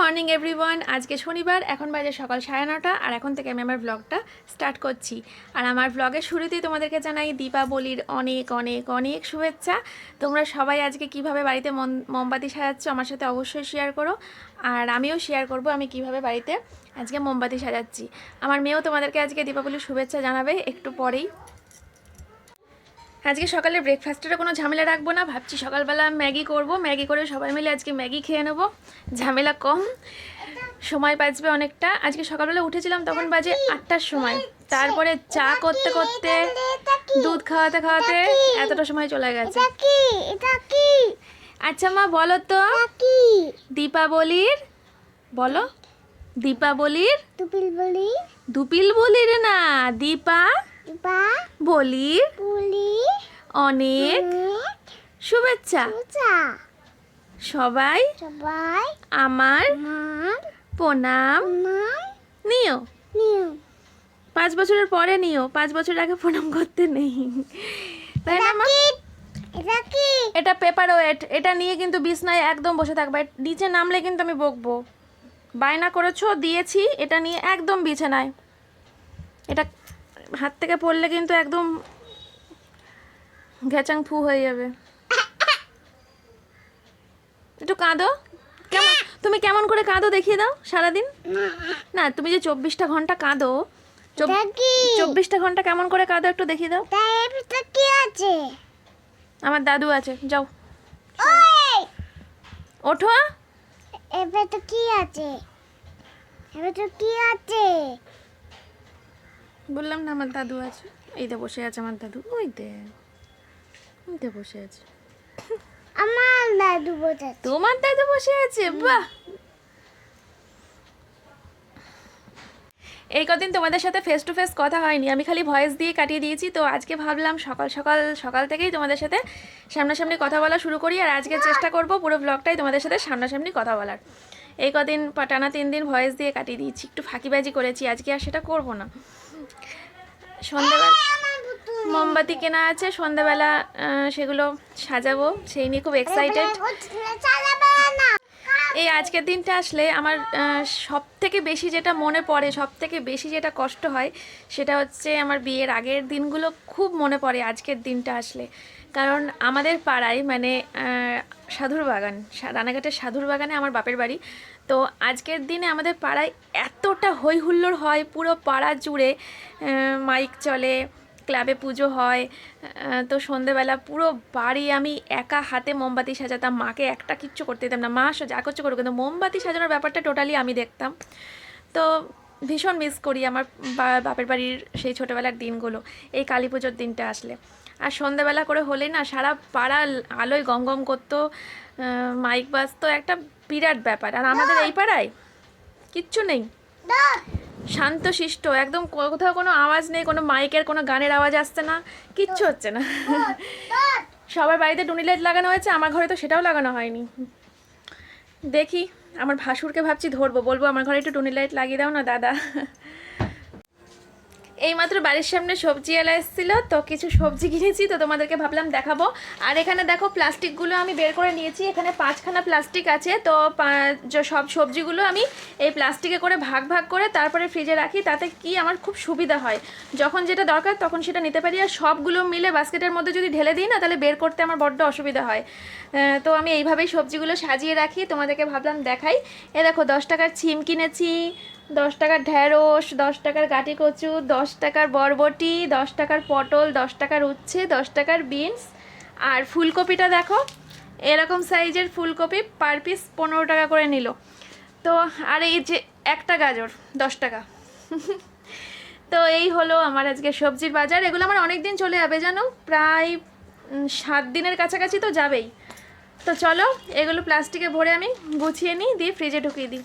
Morning, everyone. আজকে শনিবার, এখন বাজে সকাল সাড়ে নটা, আর এখন থেকে আমি আমার ব্লগটা স্টার্ট করছি। আর আমার ব্লগের শুরুতেই তোমাদেরকে জানাই দীপাবলির অনেক অনেক অনেক শুভেচ্ছা। তোমরা সবাই আজকে কীভাবে বাড়িতে মোমবাতি সাজাচ্ছ আমার সাথে অবশ্যই শেয়ার করো। আর আমিও শেয়ার করব আমি কীভাবে বাড়িতে আজকে মোমবাতি সাজাচ্ছি। আমার মেয়েও তোমাদেরকে আজকে দীপাবলির শুভেচ্ছা জানাবে একটু পরেই। আজকে সকালে ব্রেকফাস্টেরও কোনো ঝামেলা রাখব না। ভাবছি সকালবেলা ম্যাগি করব। ম্যাগি করে সবাই মিলে আজকে ম্যাগি খেয়ে নেব। ঝামেলা কম। সময় বাঁচবে অনেকটা। আজকে সকালবেলা উঠেছিলাম তখন বাজে আটটার সময়। তারপরে চা করতে করতে দুধ খাওয়াতে খাওয়াতে এতটা সময় চলে গেছে। আচ্ছা মা বলো তো। দীপাবলির বলো। দীপাবলির? টুপিল বলি দুপিল বলির না দীপা বা বলির বলি অনেক শুভেচ্ছা। সবাই সবাই আমার প্রণাম নিও। পাঁচ বছরের পরে নিও। পাঁচ বছর আগে প্রণাম করতে নেই। তাই না মা? এটা কি? এটা পেপার ওয়েট এটা নিয়ে কিন্তু বিছনায় একদম বসে থাকবে। নিচে নামলে কিন্তু আমি বকবো। বায়না করেছ দিয়েছি। এটা নিয়ে একদম বিছানায়। এটা হাত থেকে পড়লে কিন্তু একদম ঘেচাং ফু হয়ে যাবে। একটু কাঁদো। কেমন তুমি কেমন করে কাঁদো দেখিয়ে দাও সারাদিন। না তুমি যে চব্বিশটা ঘণ্টা কাঁদো চব্বিশটা ঘণ্টা কেমন করে কাঁদো একটু দেখিয়ে দাও। কি আছে? আমার দাদু আছে যাও। ওঠো। এবার তো কি আছে? এবার তো কি আছে? বললাম না আমার দাদু আছে। এই দে বসে আছে আমার দাদু। ওই দে ওই দে বসে আছে। আমার দাদু বোঝাচ্ছে তোমার দাদু বসে আছে? বাহ! এই কদিন তোমাদের সাথে ফেস টু ফেস কথা হয়নি। আমি খালি ভয়েস দিয়ে কাটিয়ে দিয়েছি। তো আজকে ভাবলাম সকাল সকাল সকাল থেকেই তোমাদের সাথে সামনাসামনি কথা বলা শুরু করি। আর আজকে চেষ্টা করব পুরো ব্লগটাই তোমাদের সাথে সামনাসামনি কথা বলার। এই কদিন টানা তিন দিন ভয়েস দিয়ে কাটিয়ে দিয়েছি। একটু ফাঁকিবাজি করেছি। আজকে আর সেটা করব না। সন্ধ্যাবেলা মোমবাতি কেনা আছে, সন্ধ্যাবেলা সেগুলো সাজাবো, সেই নিয়ে খুব এক্সাইটেড এই আজকের দিনটা আসলে আমার সব থেকে বেশি যেটা মনে পড়ে সব থেকে বেশি যেটা কষ্ট হয়, সেটা হচ্ছে আমার বিয়ের আগের দিনগুলো খুব মনে পড়ে আজকের দিনটা আসলে। কারণ আমাদের পাড়ায় মানে সাধুর বাগান রানাঘাটের সাধুর বাগানে আমার বাপের বাড়ি তো আজকের দিনে আমাদের পাড়ায় এতটা হই হুল্লোড় হয়, পুরো পাড়া জুড়ে মাইক চলে, ক্লাবে পুজো হয় তো সন্ধেবেলা পুরো বাড়ি আমি একা হাতে মোমবাতি সাজাতাম, মাকে একটা কিচ্ছু করতে দিতাম না, মা যা করছে করুক কিন্তু মোমবাতি সাজানোর ব্যাপারটা টোটালি আমি দেখতাম। তো ভীষণ মিস করি আমার বাপের বাড়ির সেই ছোটোবেলার দিনগুলো, এই কালী পুজোর দিনটা আসলে। আর সন্ধেবেলা করে হলে না, সারা পাড়া আলোয় গম গম করতো মাইক বাজতো, একটা বিরাট ব্যাপার। আর আমাদের এই পাড়ায়? কিচ্ছু নেই। শান্ত শিষ্ট একদম কোথাও কোনো আওয়াজ নেই কোনো মাইকের কোনো গানের আওয়াজ আসছে না কিচ্ছু হচ্ছে না। সবার বাড়িতে টুনি লাইট লাগানো হয়েছে আমার ঘরে তো সেটাও লাগানো হয়নি। দেখি আমার ভাসুরকে ভাবছি ধরবো বলব আমার ঘরে একটু টুনি লাইট লাগিয়ে দাও না দাদা। এইমাত্র বাড়ির সামনে সবজি এলা এসেছিল, তো কিছু সবজি কিনেছি, তো তোমাদেরকে ভাবলাম দেখাবো। আর এখানে দেখো প্লাস্টিকগুলো আমি বের করে নিয়েছি, এখানে পাঁচখানা প্লাস্টিক আছে, তো সব সবজিগুলো আমি এই প্লাস্টিকে করে ভাগ ভাগ করে তারপরে ফ্রিজে রাখি, তাতে কি আমার খুব সুবিধা হয়। যখন যেটা দরকার তখন সেটা নিতে পারি, আর সবগুলো মিলে বাস্কেটের মধ্যে যদি ঢেলে দিই না, তাহলে বের করতে আমার বড্ড অসুবিধা হয়। তো আমি এইভাবেই সবজিগুলো সাজিয়ে রাখি, তোমাদেরকে ভাবলাম দেখাই। এ দেখো দশ টাকার ছিম কিনেছি দশ টাকার ঢ্যাঁড়স দশ টাকার গাটি কচু, দশ টাকার বরবটি, দশ টাকার পটল, দশ টাকার উচ্ছে, দশ টাকার বিনস। আর ফুলকপিটা দেখো, এরকম সাইজের ফুলকপি পার পিস পনেরো টাকা করে নিল। তো, আর এই যে একটা গাজর, দশ টাকা। তো এই হলো আমার আজকে সবজির বাজার। এগুলো আমার অনেক দিন চলে যাবে জানো, প্রায় সাত দিনের কাছাকাছি তো যাবেই। তো চলো, এগুলো প্লাস্টিকে ভরে আমি গুছিয়ে নিই, দিয়ে ফ্রিজে ঢুকিয়ে দিই।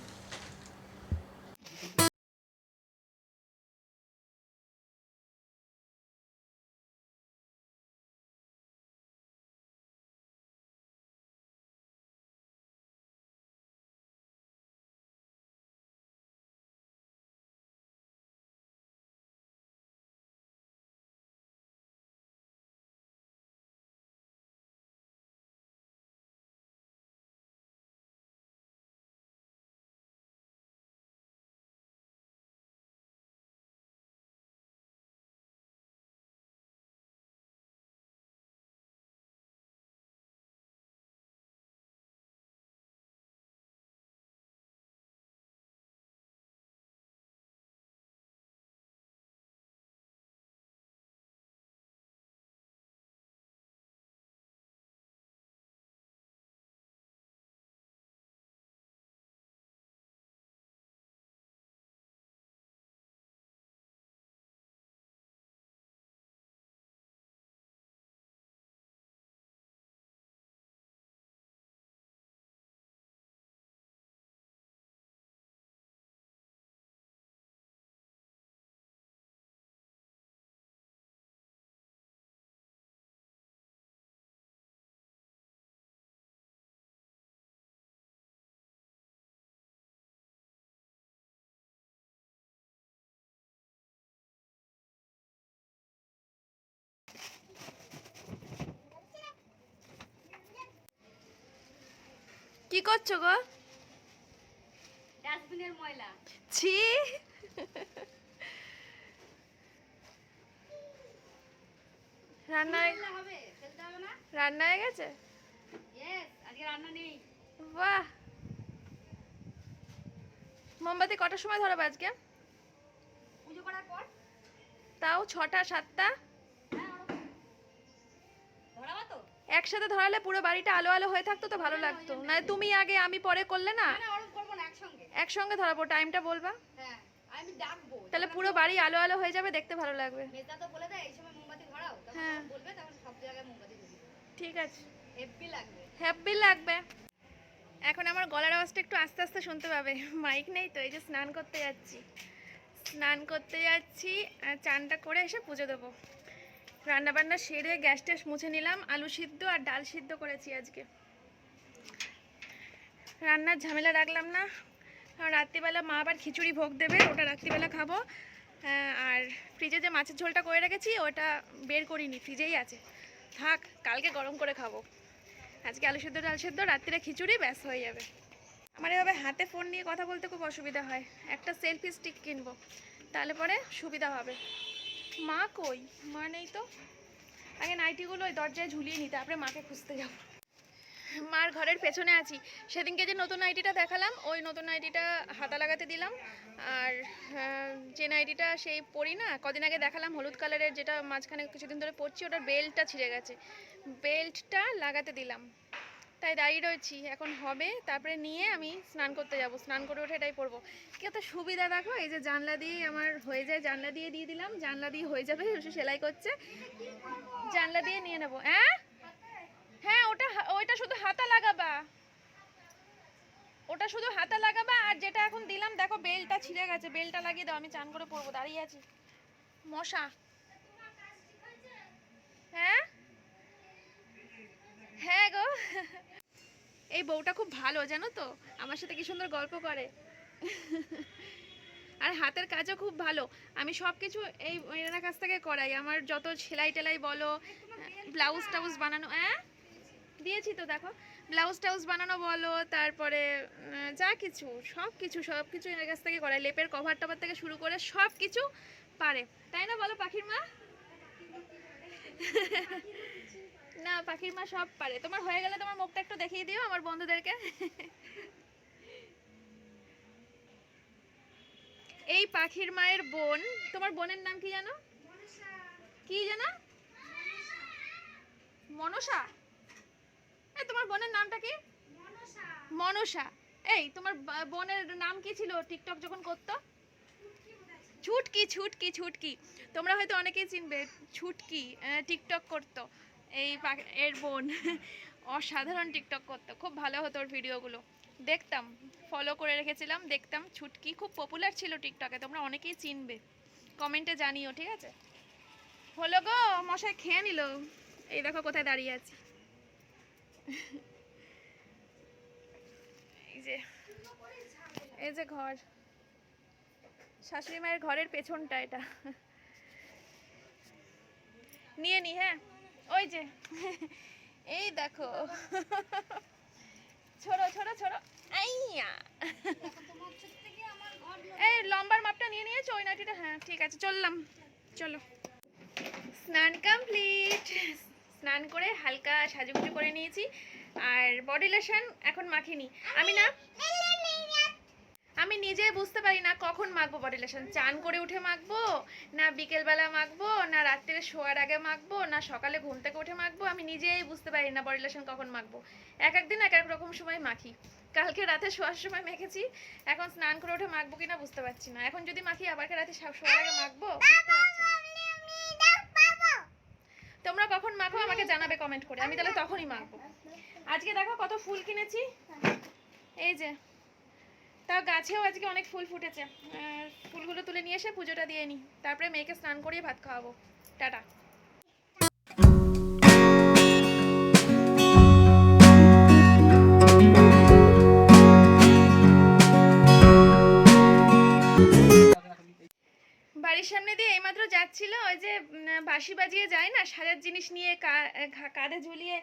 কি করছ গো? ডাস্টবিনের ময়লা। ছি। রান্না হবে ফেলতে হবে না? রান্না হয়ে গেছে? ইয়েস আজকে রান্না নেই। বাহ। মোমবাতি কটার সময় ধরাবে আজকে? পুজো করার পর? তাও ছটা সাতটা? একসাথে ধরালে পুরো বাড়িটা আলো আলো হয়ে থাকতো তো ভালো লাগতো। না তুমি আগে আমি পরে করলে না? একসঙ্গে। ধরাবো টাইমটা বলবা? হ্যাঁ তাহলে পুরো বাড়ি আলো আলো হয়ে যাবে দেখতে ভালো লাগবে। হ্যাঁ। ঠিক আছে। হ্যাপি লাগবে। এখন আমার গলার আওয়াজটা একটু আস্তে আস্তে শুনতে পাবে। মাইক নেই তো এই যে স্নান করতে যাচ্ছি। স্নান করতে যাচ্ছি চানটা করে এসে পুজো দেবো। রান্নাবান্না সেরে গ্যাস ট্যাস মুছে নিলাম, আলু সিদ্ধ আর ডাল সিদ্ধ করেছি আজকে। রান্নার ঝামেলা রাখলাম না। রাত্রিবেলা মা আবার খিচুড়ি ভোগ দেবে, ওটা রাত্রিবেলা খাব। আর ফ্রিজে যে মাছের ঝোলটা করে রেখেছি, ওটা বের করিনি ফ্রিজেই আছে। থাক, কালকে গরম করে খাব। আজকে আলু সেদ্ধ, ডাল সেদ্ধ, রাত্রিরে খিচুড়ি, ব্যাস হয়ে যাবে। আমার এভাবে হাতে ফোন নিয়ে কথা বলতে খুব অসুবিধা হয়। একটা সেলফি স্টিক কিনবো, তাহলে পরে সুবিধা হবে। মা কই? মা নেই তো। আগে নাইটিগুলো ওই দরজায় ঝুলিয়ে নিই তারপরে মাকে খুঁজতে যাব। মার ঘরের পেছনে আছি। সেদিনকে যে নতুন নাইটিটা দেখালাম, ওই নতুন নাইটিটা হাতা লাগাতে দিলাম। আর যে নাইটিটা সেই পরি না, কদিন আগে দেখালাম হলুদ কালারের, যেটা মাঝখানে কিছুদিন ধরে পরছি, ওটার বেল্টটা ছিঁড়ে গেছে। বেল্টটা লাগাতে দিলাম। তাই দাঁড়িয়ে রয়েছি। এখন হবে, তারপরে নিয়ে আমি স্নান করতে যাব। স্নান করে উঠে এটাই পরবো। কত সুবিধা দেখো, এই যে জানলা দিয়ে আমার হয়ে যায়, জানলা দিয়ে দিয়ে দিলাম, জানলা দিয়ে হয়ে যাবে সেলাই করছে। জানলা দিয়ে নিয়ে নেব। হ্যাঁ? হ্যাঁ ওটা ওইটা শুধু হাতা লাগাবা। ওটা শুধু হাতা লাগাবা, আর যেটা এখন দিলাম, দেখো বেলটা ছিঁড়ে গেছে। বেলটা লাগিয়ে দাও, আমি চান করে পরবো। দাঁড়িয়ে আছি। মশা। হ্যাঁ গো এই বউটা খুব ভালো, জানো তো? আমার সাথে কি সুন্দর গল্প করে। আর হাতের কাজও খুব ভালো। আমি সব কিছু এই এনার কাছ থেকে করাই। আমার যত সেলাই টেলাই বলো, ব্লাউজ টাউজ বানানো হ্যাঁ দিয়েছি তো, দেখো। ব্লাউজ টাউজ বানানো বলো, তারপরে যা কিছু সব কিছু সব কিছু এর কাছ থেকে করাই। লেপের কভার টভার থেকে শুরু করে সব কিছু পারে। তাই না বলো, পাখির মা? না, পাখির মা সব পারে। তোমার হয়ে গেলে তোমার মুখটা একটু দেখিয়ে দিও আমার বন্ধুদেরকে। এই পাখির মায়ের বোন, তোমার বোনের নাম কি জানো? কি জানো? মনসা। এই, তোমার বোনের নামটা কি? মনসা। এই, তোমার বোনের নাম কি ছিল টিকটক যখন করতো? ছুটকি ছুটকি ছুটকি। তোমরা হয়তো অনেকেই চিনবে, ছুটকি টিকটক করতো। এই এর বোন। অসাধারণ টিকটক করতো, খুব ভালো হতো ওর ভিডিওগুলো। দেখতাম ফলো করে রেখেছিলাম, দেখতাম, ছুটকি, খুব পপুলার ছিল টিকটকে, তোমরা অনেকেই চিনবে। কমেন্টে জানিও, ঠিক আছে? হলো গো, মশাই খেয়ে নিল। এই দেখো কোথায় দাঁড়িয়ে আছে। এই যে এই যে ঘর। শাশুড়ি মায়ের ঘরের পেছনটা এটা। নিয়ে নি হ্যাঁ? ওই যে। এই দেখো। ছোড়ো ছোড়ো ছোড়ো। আইয়া। এই লম্বার মাপটা নিয়ে নিয়েছো? ওই নাটিটা? হ্যাঁ ঠিক আছে, চললাম। চলো। স্নান কমপ্লিট। স্নান করে হালকা সাজুগুজু করে নিয়েছি। আর বডি লোশন এখন মাখিনি। আমি না আমি নিজে বুঝতে পারি না কখন মাখবো বডি লোশন চান করে উঠে মাখবো, না বিকেলবেলা মাখবো, না রাত্রে শোয়ার আগে মাখবো, না সকালে ঘুম থেকে উঠে মাখবো, আমি নিজেই বুঝতে পারি না বডি লোশন কখন মাখবো। এক একদিন এক এক রকম সময় মাখি। কালকে রাতে শোয়ার সময় মেখেছি, এখন স্নান করে উঠে মাখবো কিনা বুঝতে পারছি না। এখন যদি মাখি আবার রাতে শোয়ার আগে মাখবো, বুঝতে পারছি তোমরা কখন মাখো আমাকে জানাবে কমেন্ট করে, আমি তাহলে তখনই মাখবো। আজকে দেখো কত ফুল কিনেছি। এই যে। তাও গাছেও আজকে অনেক ফুল ফুটেছে। ফুলগুলো তুলে নিয়ে এসে পুজোটা দিয়ে নিই তারপরে মেয়েকে স্নান করিয়ে ভাত খাওয়াবো। টাটা। বাড়ির সামনে দিয়ে এইমাত্র যাচ্ছিল, ওই যে বাঁশি বাজিয়ে যায় না, সাজার জিনিস নিয়ে কাঁধে ঝুলিয়ে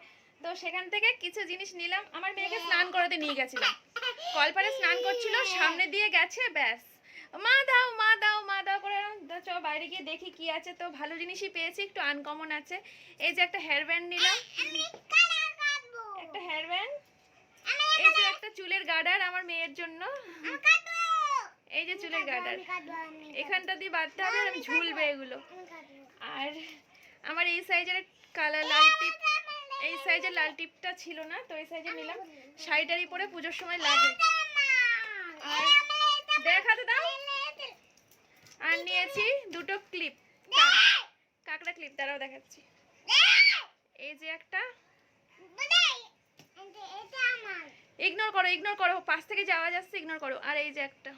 তো সেখান থেকে কিছু জিনিস নিলাম। আমার মেয়েকে স্নান করাতে নিয়ে গেছিলাম। কলপারে স্নান করছিল, সামনে দিয়ে গেছে, ব্যাস। মা দাও মা দাও মা দাও করে চ বাইরে গিয়ে দেখি কি আছে। তো ভালো জিনিসই পেয়েছি, একটু আনকমন আছে। এই যে একটা হেয়ার ব্যান্ড নিলাম। একটা হেয়ার ব্যান্ড এই যে একটা চুলের গার্ডার আমার মেয়ের জন্য। এই যে চুলের গার্ডার। এখানটা দিয়ে বাঁধতে হবে আমি ঝুলবে এগুলো। আর আমার এই সাইজের কালার লাল টিপ এই সাইজের লাল টিপটা ছিল না তো এই সাইজের নিলাম। শাড়িটারি পরে পুজোর সময় লাগে। আর দেখাতে দাও। আর নিয়েছি দুটো ক্লিপ। কাকড়া ক্লিপ দ্বারাও দেখাচ্ছি। এই যে। একটা। ইগনোর করো ইগনোর করো। পাশ থেকে যাওয়া যাচ্ছে ইগনোর করো। আর এই যে একটা।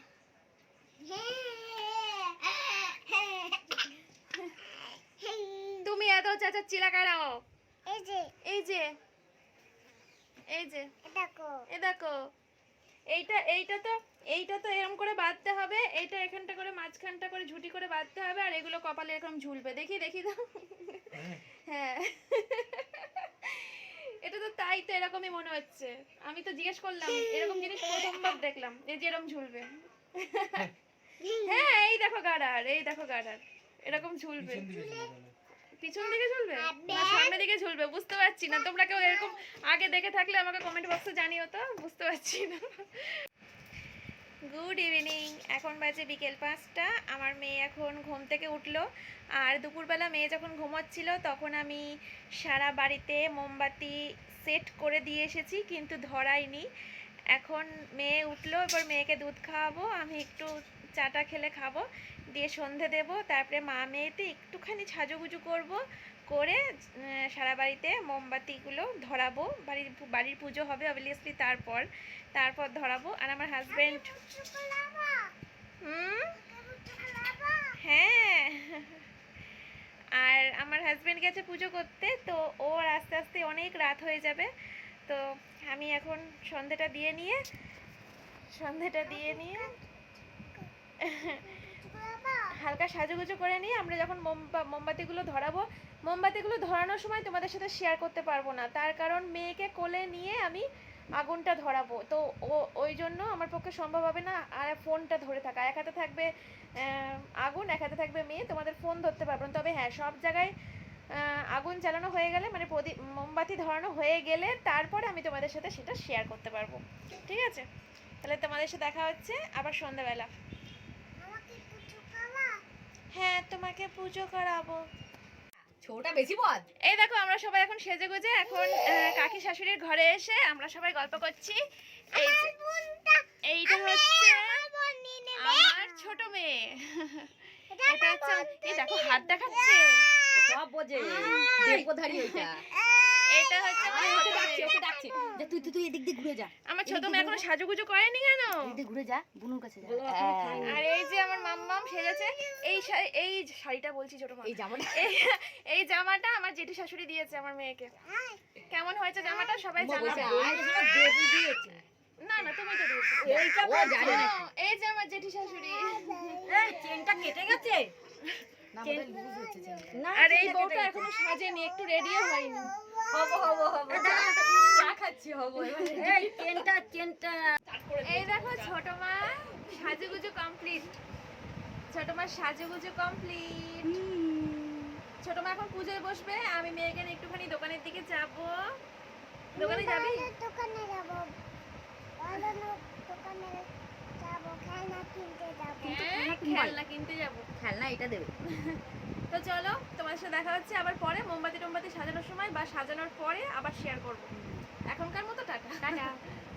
তুমি এত চেঁচাচ্ছিলা কেন? এই যে এই যে এই যে এ দেখো। এইটা এইটা তো এইটা তো এরকম করে বাঁধতে হবে এইটা এখানটা করে মাঝখানটা করে ঝুটি করে বাঁধতে হবে আর এগুলো কপালে এরকম ঝুলবে। দেখি দেখি দাও হ্যাঁ। এটা তো তাই তো এরকমই মনে হচ্ছে। আমি তো জিজ্ঞেস করলাম এরকম জিনিস প্রথমবার দেখলাম এই যে এরকম ঝুলবে। হ্যাঁ। এই দেখো গাডার এই দেখো গাডার এরকম ঝুলবে। পিছন দিকে ঝুলবে? না সামনে দিকে ঝুলবে বুঝতে পারছি না। তোমরা কেউ এরকম আগে দেখে থাকলে আমাকে কমেন্ট বক্সে জানিও তো বুঝতে পারছি না। গুড ইভিনিং এখন বাজে বিকেল পাঁচটা আমার মেয়ে এখন ঘুম থেকে উঠল। আর দুপুরবেলা মেয়ে যখন ঘুমোচ্ছিল তখন আমি সারা বাড়িতে মোমবাতি সেট করে দিয়ে এসেছি কিন্তু ধরাইনি। এখন মেয়ে উঠল এবার মেয়েকে দুধ খাওয়াবো আমি একটু চাটা খেলে খাব। দিয়ে সন্ধে দেবো তারপরে মা মেয়েতে একটুখানি সাজুগুজু করব করে সারা বাড়িতে মোমবাতিগুলো ধরাবো বাড়ির বাড়ির পুজো হবে অবভিয়াসলি তারপর তারপর ধরাবো আর আমার হাজব্যান্ড হুম? হ্যাঁ। আর আমার হাজব্যান্ড গেছে পুজো করতে তো ওর আস্তে আস্তে অনেক রাত হয়ে যাবে তো আমি এখন সন্ধেটা দিয়ে নিয়ে সন্ধেটা দিয়ে নিয়ে হালকা সাজুগুজু করে নিয়ে আমরা যখন মোমবা, মোমবাতিগুলো ধরাবো, মোমবাতিগুলো ধরানোর সময় তোমাদের সাথে শেয়ার করতে পারব না। তার কারণ মেয়েকে কোলে নিয়ে আমি আগুনটা ধরাবো। তো ও, ওই জন্য আমার পক্ষে সম্ভব হবে না আর ফোনটা ধরে থাকা। এক হাতে থাকবে আগুন, এক হাতে থাকবে মেয়ে, তোমাদের ফোন ধরতে পারব না। তবে হ্যাঁ সব জায়গায় আগুন জ্বালানো হয়ে গেলে মানে প্রদীপ মোমবাতি ধরানো হয়ে গেলে তারপরে আমি তোমাদের সাথে সেটা শেয়ার করতে পারব। ঠিক আছে? তাহলে তোমাদের সাথে দেখা হচ্ছে আবার সন্ধ্যাবেলা। হ্যাঁ তোমাকে পুজো করাবো। ছোটা বেশি বল। এই দেখো আমরা সবাই এখন সেজে গুজে এখন কাকি শাশুড়ির ঘরে এসে আমরা সবাই গল্প করছি। এই এইটা হচ্ছে আমার ছোট মেয়ে। এটা হচ্ছে এই দেখো হাত দেখাচ্ছে? সব বোঝে। দেবধারী ওইটা। এটা হচ্ছে আমার ছোট ওকে ডাকছে মেয়ে। ওকে ডাকছে। যে তুই তুই এদিক দিয়ে ঘুরে যা। আমার ছোট মেয়ে এখনও সাজুগুজু করেনি কেন? এদিক ঘুরে যা বুনুর কাছে যা। আর এই যে আমার মাম্মাম সেজেছে এই এই শাড়িটা বলছি ছোট এই জামাটা। এই জামাটা আমার জেঠু শাশুড়ি দিয়েছে আমার মেয়েকে। কেমন হয়েছে জামাটা? সবাই জানাবে। না না তুমি তো দিয়েছ। এইটা ও জানে না। এই যে আমার জেঠি শাশুড়ি। চেনটা কেটে গেছে? আর এই বউটা এখনও সাজেনি একটু রেডিও হয়নি। হব হব হব। চা খাচ্ছি হব। এই চেনটা চেনটা। এই দেখো ছোট মা সাজুগুজু কমপ্লিট ছোট মা সাজুগুজু কমপ্লিট ছোট মা এখন পুজোয় বসবে আমি মেয়েকে নিয়ে একটুখানি দোকানের দিকে যাব। দোকানে যাবি? দোকানে যাব। দোকানে যাব খেলনা কিনতে যাব। হ্যাঁ খেলনা কিনতে যাব। খেলনা এটা দেবে। তো চলো তোমার সাথে দেখা হচ্ছে আবার পরে মোমবাতি টোমবাতি সাজানোর সময় বা সাজানোর পরে আবার শেয়ার করব। এখনকার মতো টাটা। টাটা।